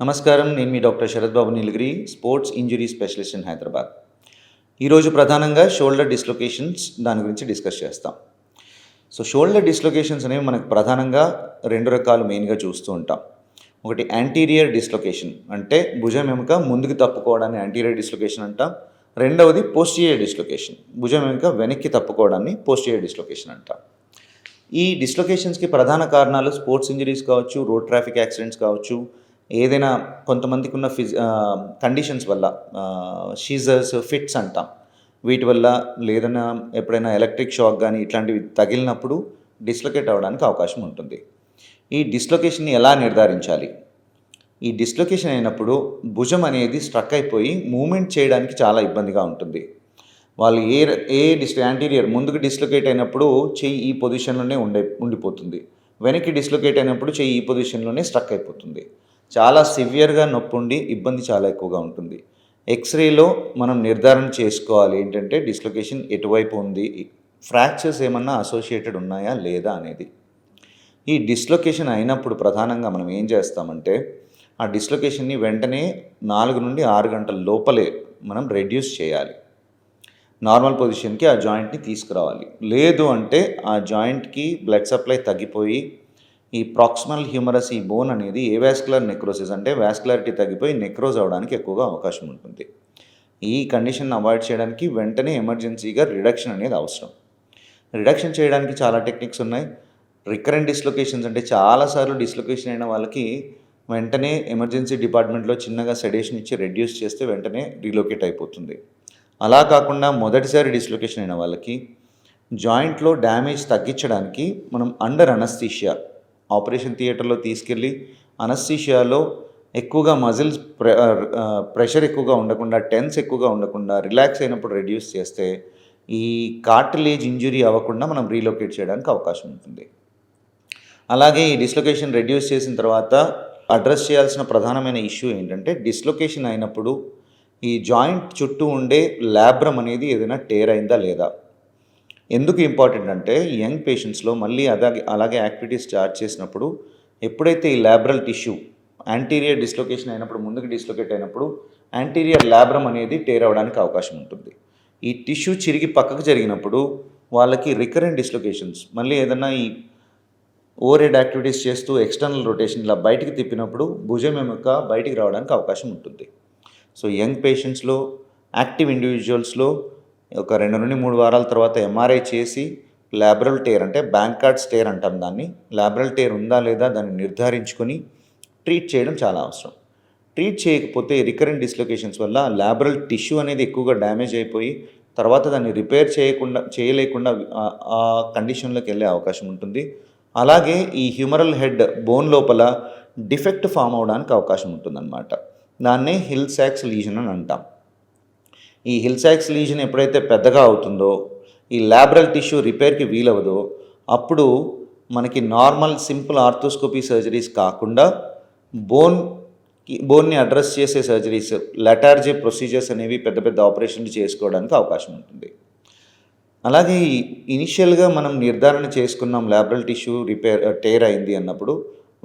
నమస్కారం నేను మీ doctor Sarath Babu Neelagiri sports injury specialist in Hyderabad. ఈరోజు ప్రధానంగా షోల్డర్ డిస్లొకేషన్స్ దాని గురించి డిస్కస్ చేస్తాం. సో షోల్డర్ డిస్లొకేషన్స్ అనేవి మనకు ప్రధానంగా రెండు రకాలు మెయిన్గా చూస్తూ ఉంటాం. ఒకటి యాంటీరియర్ డిస్లొకేషన్ అంటే భుజం ఎముక ముందుకు తప్పుకోవడాన్ని యాంటీరియర్ డిస్లొకేషన్ అంటాం. రెండవది పోస్టీరియర్ డిస్లొకేషన్ భుజం ఎముక వెనక్కి తప్పుకోవడాన్ని పోస్టీరియర్ డిస్లొకేషన్ అంటాం. ఈ డిస్లొకేషన్స్కి ప్రధాన కారణాలు స్పోర్ట్స్ ఇంజరీస్ కావచ్చు రోడ్ ట్రాఫిక్ యాక్సిడెంట్స్ కావచ్చు ఏదైనా కొంతమందికి ఉన్న ఫిజ్ కండిషన్స్ వల్ల షీజర్స్ ఫిట్స్ అంటాం. వీటి వల్ల లేదన్నా ఎప్పుడైనా ఎలక్ట్రిక్ షాక్ కానీ ఇట్లాంటివి తగిలినప్పుడు డిస్లొకేట్ అవ్వడానికి అవకాశం ఉంటుంది. ఈ డిస్లొకేషన్ని ఎలా నిర్ధారించాలి? ఈ డిస్లొకేషన్ అయినప్పుడు భుజం అనేది స్ట్రక్ అయిపోయి మూమెంట్ చేయడానికి చాలా ఇబ్బందిగా ఉంటుంది. వాళ్ళు ఏ ఏ డిస్ యాంటీరియర్ ముందుకు డిస్లొకేట్ అయినప్పుడు చెయ్యి ఈ పొజిషన్లోనే ఉండే ఉండిపోతుంది. వెనక్కి డిస్లొకేట్ అయినప్పుడు చెయ్యి ఈ పొజిషన్లోనే స్ట్రక్ అయిపోతుంది. చాలా సివియర్గా నొప్పి ఉండి ఇబ్బంది చాలా ఎక్కువగా ఉంటుంది. ఎక్స్రేలో మనం నిర్ధారణ చేసుకోవాలి ఏంటంటే డిస్లొకేషన్ ఎటువైపు ఉంది ఫ్రాక్చర్స్ ఏమన్నా అసోసియేటెడ్ ఉన్నాయా లేదా అనేది. ఈ డిస్లొకేషన్ అయినప్పుడు ప్రధానంగా మనం ఏం చేస్తామంటే ఆ డిస్లొకేషన్ని వెంటనే నాలుగు నుండి ఆరు గంటల లోపలే మనం రెడ్యూస్ చేయాలి. నార్మల్ పొజిషన్కి ఆ జాయింట్ని తీసుకురావాలి. లేదు అంటే ఆ జాయింట్కి బ్లడ్ సప్లై తగ్గిపోయి ఈ ప్రాక్సిమల్ హ్యూమరస్ ఈ బోన్ అనేది ఏ వ్యాస్కులర్ నెక్రోసిస్ అంటే వ్యాస్కులారిటీ తగ్గిపోయి నెక్రోజ్ అవడానికి ఎక్కువగా అవకాశం ఉంటుంది. ఈ కండిషన్ అవాయిడ్ చేయడానికి వెంటనే ఎమర్జెన్సీగా రిడక్షన్ అనేది అవసరం. రిడక్షన్ చేయడానికి చాలా టెక్నిక్స్ ఉన్నాయి. రికరెంట్ డిస్లొకేషన్స్ అంటే చాలాసార్లు డిస్లొకేషన్ అయిన వాళ్ళకి వెంటనే ఎమర్జెన్సీ డిపార్ట్మెంట్లో చిన్నగా సెడేషన్ ఇచ్చి రెడ్యూస్ చేస్తే వెంటనే రీలోకేట్ అయిపోతుంది. అలా కాకుండా మొదటిసారి డిస్లొకేషన్ అయిన వాళ్ళకి జాయింట్లో డ్యామేజ్ తగ్గించడానికి మనం అండర్ అనస్థీషియా ఆపరేషన్ థియేటర్లో తీసుకెళ్ళి అనస్థీషియాలో ఎక్కువగా మజిల్స్ ప్రె ప్రెషర్ ఎక్కువగా ఉండకుండా టెన్స్ ఎక్కువగా ఉండకుండా రిలాక్స్ అయినప్పుడు రెడ్యూస్ చేస్తే ఈ కార్టిలేజ్ ఇంజురీ అవ్వకుండా మనం రీలొకేట్ చేయడానికి అవకాశం ఉంటుంది. అలాగే ఈ డిస్లొకేషన్ రెడ్యూస్ చేసిన తర్వాత అడ్రస్ చేయాల్సిన ప్రధానమైన ఇష్యూ ఏంటంటే డిస్లొకేషన్ అయినప్పుడు ఈ జాయింట్ చుట్టూ ఉండే ల్యాబ్రమ్ అనేది ఏదైనా టేర్ అయిందా లేదా? ఎందుకు ఇంపార్టెంట్ అంటే యంగ్ పేషెంట్స్లో మళ్ళీ అలాగే అలాగే యాక్టివిటీస్ స్టార్ట్ చేసినప్పుడు ఎప్పుడైతే ఈ ల్యాబ్రల్ టిష్యూ యాంటీరియర్ డిస్లొకేషన్ అయినప్పుడు ముందుకు డిస్లొకేట్ అయినప్పుడు యాంటీరియర్ ల్యాబ్రమ్ అనేది టేర్ అవ్వడానికి అవకాశం ఉంటుంది. ఈ టిష్యూ చిరిగి పక్కకు జరిగినప్పుడు వాళ్ళకి రికరెంట్ డిస్లొకేషన్స్ మళ్ళీ ఏదన్నా ఈ ఓవర్ యాక్టివిటీస్ చేస్తూ ఎక్స్టర్నల్ రొటేషన్ ఇలా బయటికి తిప్పినప్పుడు భుజం ఎముక బయటికి రావడానికి అవకాశం ఉంటుంది. సో యంగ్ పేషెంట్స్లో యాక్టివ్ ఇండివిజువల్స్లో ఒక రెండు నుండి మూడు వారాల తర్వాత ఎంఆర్ఐ చేసి ల్యాబ్రల్ టేర్ అంటే బ్యాంక్ కార్డ్స్ టేర్ అంటాం దాన్ని. ల్యాబ్రల్ టేర్ ఉందా లేదా దాన్ని నిర్ధారించుకొని ట్రీట్ చేయడం చాలా అవసరం. ట్రీట్ చేయకపోతే రికరెంట్ డిస్లొకేషన్స్ వల్ల ల్యాబ్రల్ టిష్యూ అనేది ఎక్కువగా డ్యామేజ్ అయిపోయి తర్వాత దాన్ని రిపేర్ చేయకుండా చేయలేకుండా ఆ- ఆ కండిషన్లోకి వెళ్ళే అవకాశం ఉంటుంది. అలాగే ఈ హ్యూమరల్ హెడ్ బోన్ లోపల డిఫెక్ట్ ఫామ్ అవడానికి అవకాశం ఉంటుందన్నమాట. దాన్నే హిల్ సాక్స్ లీజన్ అని అంటాం. ఈ హిల్సాక్స్ లీజన్ ఎప్పుడైతే పెద్దగా అవుతుందో ఈ ల్యాబ్రల్ టిష్యూ రిపేర్కి వీలవదో అప్పుడు మనకి నార్మల్ సింపుల్ ఆర్థోస్కోపీ సర్జరీస్ కాకుండా బోన్ బోన్ని అడ్రస్ చేసే సర్జరీస్ లెటార్జీ ప్రొసీజర్స్ అనేవి పెద్ద పెద్ద ఆపరేషన్లు చేసుకోవడానికి అవకాశం ఉంటుంది. అలాగే ఇనిషియల్గా మనం నిర్ధారణ చేసుకున్నాం ల్యాబ్రల్ టిష్యూ రిపేర్ టేర్ అయింది అన్నప్పుడు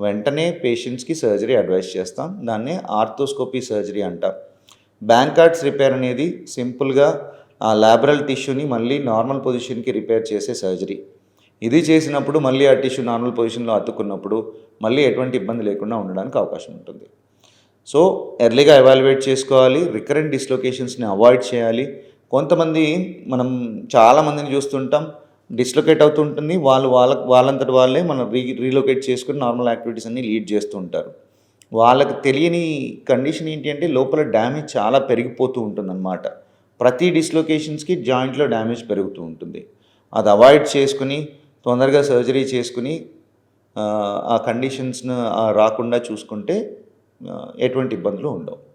వెంటనే పేషెంట్స్కి సర్జరీ అడ్వైస్ చేస్తాం. దాన్నే ఆర్థోస్కోపీ సర్జరీ అంటాం. బ్యాంక్ కార్డ్స్ రిపేర్ అనేది సింపుల్గా ఆ ల్యాబరల్ టిష్యూని మళ్ళీ నార్మల్ పొజిషన్కి రిపేర్ చేసే సర్జరీ ఇది చేసినప్పుడు మళ్ళీ ఆ టిష్యూ నార్మల్ పొజిషన్లో అతుక్కున్నప్పుడు మళ్ళీ ఎటువంటి ఇబ్బంది లేకుండా ఉండడానికి అవకాశం ఉంటుంది. సో ఎర్లీగా ఎవాల్యుయేట్ చేసుకోవాలి రికరెంట్ డిస్లొకేషన్స్ని అవాయిడ్ చేయాలి. కొంతమంది మనం చాలామందిని చూస్తుంటాం డిస్లొకేట్ అవుతుంటుంది వాళ్ళు వాళ్ళ వాళ్ళంతటి వాళ్ళే మనం రీ రీలొకేట్ చేసుకుని నార్మల్ యాక్టివిటీస్ అన్ని లీడ్ చేస్తూ ఉంటారు. వాళ్ళకి తెలియని కండిషన్ ఏంటి అంటే లోపల డ్యామేజ్ చాలా పెరిగిపోతూ ఉంటుందన్నమాట. ప్రతి డిస్లొకేషన్స్కి జాయింట్లో డ్యామేజ్ పెరుగుతూ ఉంటుంది. అది అవాయిడ్ చేసుకుని తొందరగా సర్జరీ చేసుకుని ఆ, కండిషన్స్ను రాకుండా చూసుకుంటే ఎటువంటి ఇబ్బందులు ఉండవు.